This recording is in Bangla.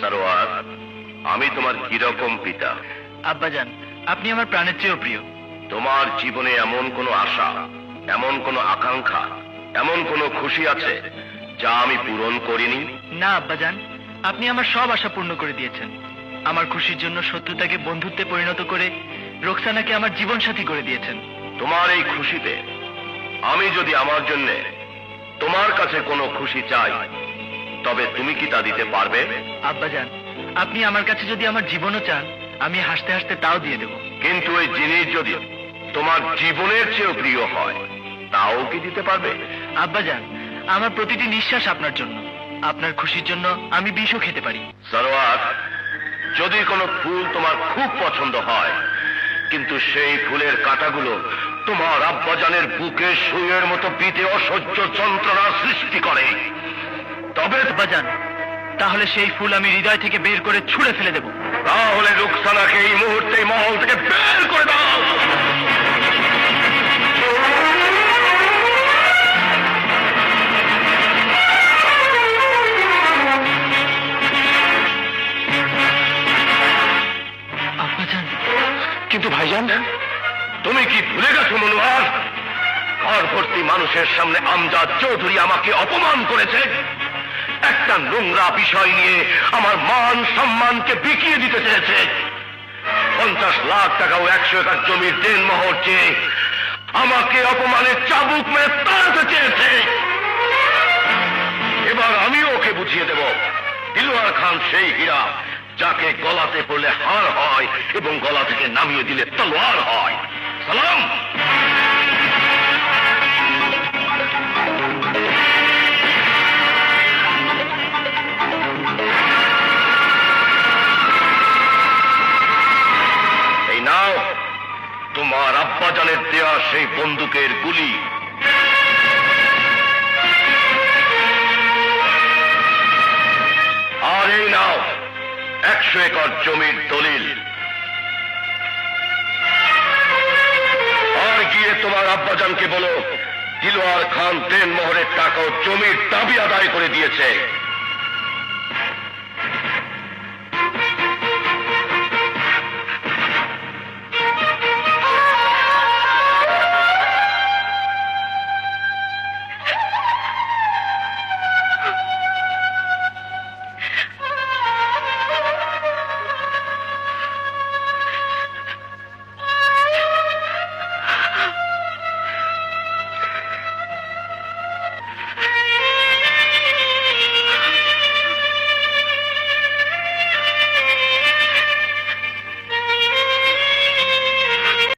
সারোয়ার আমি তোমার কীরকম পিতা? আব্বাজান আপনি আমার প্রাণের চেয়েও প্রিয়। তোমার জীবনে এমন কোনো আশা এমন কোনো আকাঙ্ক্ষা এমন কোনো খুশি আছে যা আমি পূরণ করিনি? না আব্বাজান আপনি আমার সব আশা পূর্ণ করে দিয়েছেন। আমার খুশির জন্য শত্রুতাকে বন্ধুত্বে পরিণত করে রোকসানাকে আমার জীবন সাথী করে দিয়েছেন। তোমার এই খুশিতে আমি যদি আমার জন্য তোমার কাছে কোনো খুশি চাই তবে তুমি কি তা দিতে পারবে? আব্বাজান আপনি আমার কাছে যদি আমার জীবনও চান আমি হাসতে হাসতে তাও দিয়ে দেব। কিন্তু ওই জিনিস যদি তোমার জীবনের চেয়েও প্রিয় হয় তাও কি দিতে পারবে? আব্বাজান আমার প্রতিটি নিঃশ্বাস আপনার জন্য। আপনার খুশির জন্য আমি বিষও খেতে পারি। সরোয়ার যদি কোনো ফুল তোমার খুব পছন্দ হয় কিন্তু সেই ফুলের কাঁটাগুলো তোমার আব্বাজানের বুকে সুইয়ের মতো পিতে অসহ্য যন্ত্রণা সৃষ্টি করে। তবে আব্বাজান তাহলে সেই ফুল আমি হৃদয় থেকে বের করে ছুঁড়ে ফেলে দেব। তাহলে রুকসানাকে এই মুহূর্তে মহল থেকে বের করে দাও। কিন্তু ভাইজান তুমি কি ভুলে গেছো মনোয়ার ঘর ভর্তি মানুষের সামনে আমজাদ চৌধুরী আমাকে অপমান করেছে। একটা নোংরা বিষয় নিয়ে আমার মান সম্মানকে বিকিয়ে দিতে চেয়েছে। পঞ্চাশ লাখ টাকা ও একশো একর জমির দেন মোহর চেয়ে আমাকে অপমানের চাবুক মেরে তাড়াতে চেয়েছে। এবার আমি ওকে বুঝিয়ে দেব, দিলওয়ার খান সেই হীরা যাকে গলাতে পড়লে হার হয় এবং গলা থেকে নামিয়ে দিলে তলোয়ার হয়। সালাম! আব্বাজানের দেয়া সেই বন্দুকের গুলি। আর এই নাও, একশো একর জমির দলিল। আর গিয়ে তোমার আব্বাজানকে বলো দিলোয়ার খান দেন মোহরের টাকা ও জমির দাবি আদায় করে দিয়েছে।